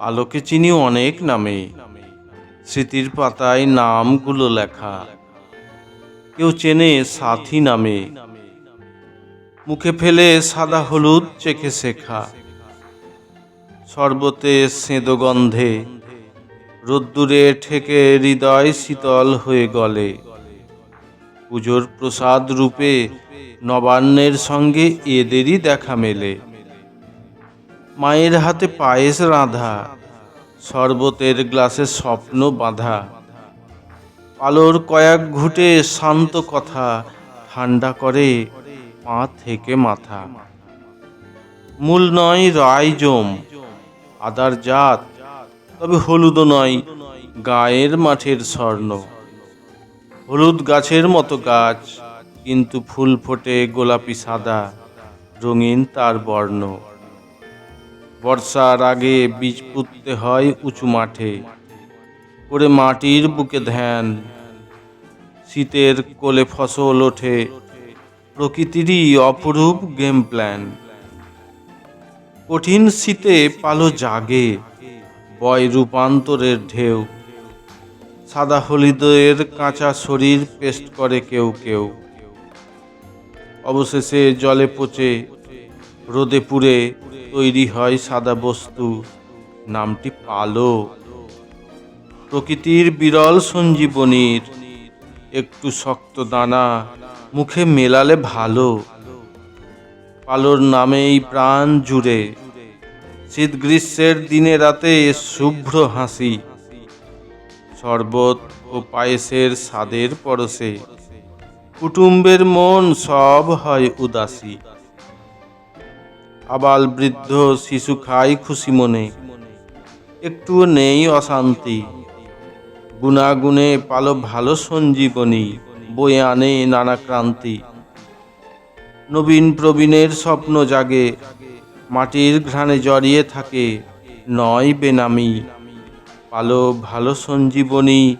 আলোকে চিনি অনেক নামে। স্মৃতির পাতায় নামগুলো লেখা। কেউ চেনে সাথী নামে। মুখে ফেলে সাদা হলুদ চেখে শেখা। শরবতে সেঁদো গন্ধে। রোদ্দুরে ঠেকে হৃদয় শীতল হয়ে গলে। পুজোর প্রসাদ রূপে নবান্নের সঙ্গে এদেরই দেখা মেলে। মায়ের হাতে পায়েস রাঁধা, শরবতের গ্লাসে স্বপ্ন বাঁধা। আলোর কয়েক ঘুটে শান্ত কথা ঠান্ডা করে পা থেকে মাথা। মূল নয় রায়জম আদার জাত, তবে হলুদও নয় গায়ের মাঠের স্বর্ণ। হলুদ গাছের মতো গাছ, কিন্তু ফুল ফোটে গোলাপি সাদা, রঙিন তার বর্ণ। বর্ষার আগে বীজ পুঁততে হয় উঁচু মাঠে, করে মাটির বুকে ধ্যান। শীতের কোলে ফসল ওঠে, প্রকৃতিরই অপরূপ গেম প্ল্যান কঠিন শীতে পালো জাগে, বয় রূপান্তরের ঢেউ। সাদা হলিদের কাঁচা শরীর পেস্ট করে কেউ কেউ। অবশেষে জলে পচে, রোদে পুড়ে তৈরি হয় সাদা বস্তু। নামটি পালো। প্রকৃতির বিরল সঞ্জীবনীর একটু শক্ত দানা মুখে মেলালে ভালো। পালোর নামেই প্রাণ জুড়ে। শীত গ্রীষ্মের দিনে রাতে শুভ্র হাসি। শরবত ও পায়েসের স্বাদের পরশে। কুটুম্বের মন সব হয় উদাসী। আবাল বৃদ্ধ শিশু খায় খুশি মনে। একটুও নেই অশান্তি। গুণাগুণে পালো ভালো সঞ্জীবনী, বয়ে আনে নানা ক্রান্তি। নবীন প্রবীণের স্বপ্ন জাগে, মাটির ঘ্রাণে জড়িয়ে থাকে, নয় বেনামি। পালো ভালো সঞ্জীবনী,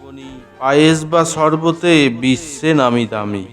পায়েস বা শরবতে বিশ্বে নামি দামি।